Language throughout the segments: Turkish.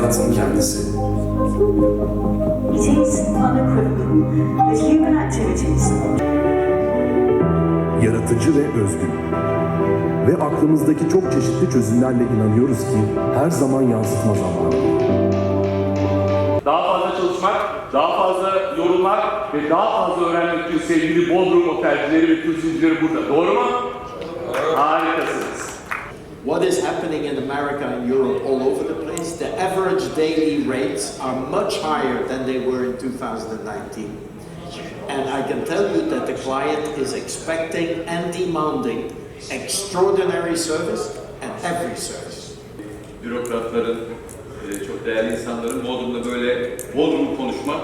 hayatın kendisi. It is unequivocal that human activities yaratıcı ve özgün. Ve aklımızdaki çok çeşitli çözümlerle inanıyoruz ki her zaman yansıtma zamanı. Daha fazla çalışmak, daha fazla yorulmak ve daha fazla öğrenmek için sevgili Bodrum otelcileri ve turizmcileri burada. Doğru mu? Harikasınız. What is happening in America and Europe all over the place, the average daily rates are much higher than they were in 2019. And I can tell you that the client is expecting and demanding extraordinary service and every service. bürokratların, e, çok değerli insanların Bodrum'da böyle Bodrum konuşmak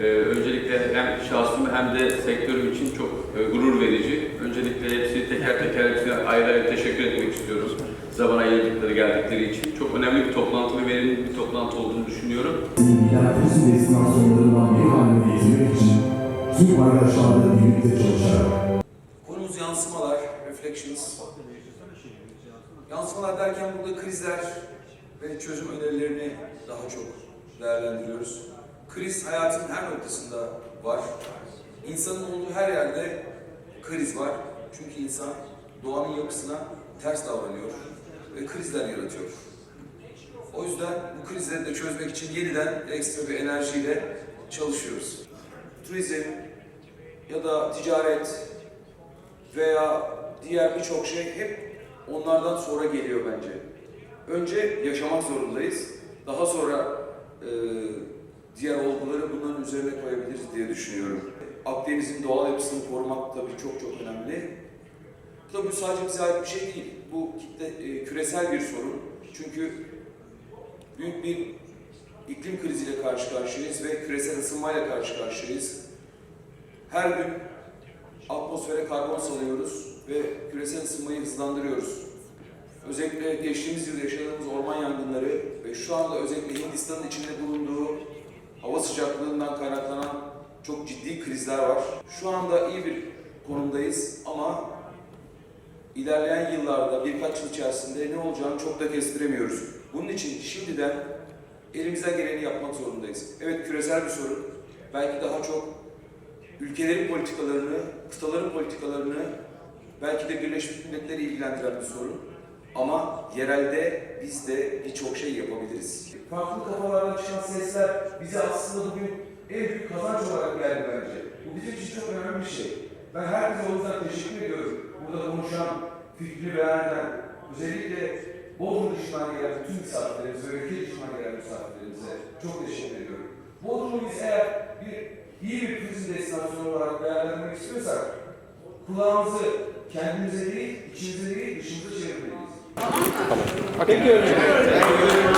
e, öncelikle hem şahsım hem de sektörüm için çok e, gurur verici. Öncelikle hepsi teker teker hepsine ayrı ayrı teşekkür. Zaman ayırdıkları geldikleri için. Çok önemli bir toplantı ve verimli bir toplantı olduğunu düşünüyorum. Turizm destinasyonlarından biri haline getirmek için tüm paydaşlarla birlikte çalışarak Konumuz yansımalar, reflections. Yansımalar derken burada krizler ve çözüm önerilerini daha çok değerlendiriyoruz. Kriz hayatın her noktasında var. İnsanın olduğu her yerde kriz var. Çünkü insan doğanın yapısına ters davranıyor ve krizler yaratıyor. O yüzden bu krizleri de çözmek için yeniden ekstra bir enerjiyle çalışıyoruz. Turizm ya da ticaret veya diğer birçok şey hep onlardan sonra geliyor bence. Önce yaşamak zorundayız. Daha sonra e, diğer olguları bunların üzerine koyabiliriz diye düşünüyorum. Akdeniz'in doğal yapısını korumak tabii çok çok önemli. Tabii bu sadece bize ait bir şey değil. Bu kitle, e, küresel bir sorun. Çünkü büyük bir iklim kriziyle karşı karşıyayız ve küresel ısınmayla karşı karşıyayız. Her gün atmosfere karbon salıyoruz ve küresel ısınmayı hızlandırıyoruz. Özellikle geçtiğimiz yıl yaşadığımız orman yangınları ve şu anda özellikle Hindistan'ın içinde bulunduğu hava sıcaklığından kaynaklanan çok ciddi krizler var. Şu anda iyi bir konumdayız ama ilerleyen yıllarda birkaç yıl içerisinde ne olacağını çok da kestiremiyoruz. Bunun için şimdiden elimizden geleni yapmak zorundayız. Evet küresel bir sorun. Belki daha çok ülkelerin politikalarını, kıtaların politikalarını belki de Birleşmiş Milletleri ilgilendiren bir sorun. Ama yerelde biz de birçok şey yapabiliriz. farklı kafalardan çıkan sesler bize aslında bugün en büyük kazanç olarak geldi bence. Bu bizim için çok önemli bir şey. Ben herkese o yüzden teşekkür ediyorum. Burada konuşan, fikri beyan eden, özellikle Bodrum dışından gelen tüm misafirlerimize ve ülke dışından gelen misafirlerimize çok teşekkür ediyorum. Bodrum'u biz eğer bir iyi bir turizm destinasyonu olarak değerlendirmek istiyorsak kulağımızı kendimize değil, içimize değil, dışımıza çevirmeliyiz. Peki.